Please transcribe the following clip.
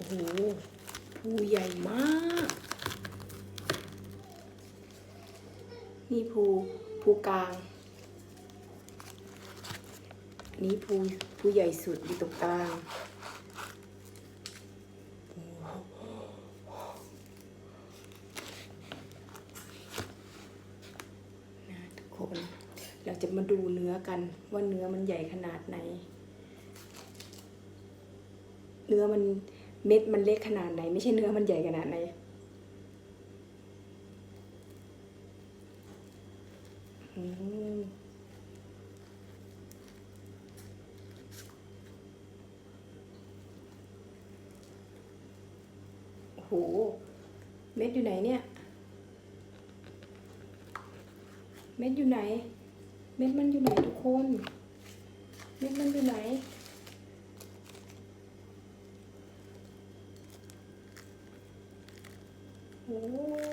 อ้โหภูใหญ่มาก นี่ภูภูกลาง นี่ภูภูใหญ่สุดอยู่ตรงกลางนะทุกคนเราจะมาดูเนื้อกันว่าเนื้อมันใหญ่ขนาดไหน เนื้อมัน เม็ดมันเล็กขนาดไหน ไม่ใช่เนื้อมันใหญ่ขนาดไหนโอ้โห เม็ดอยู่ไหนเนี่ย เม็ดอยู่ไหน เม็ดมันอยู่ไหนทุกคน เม็ดมันอยู่ไหน โอ้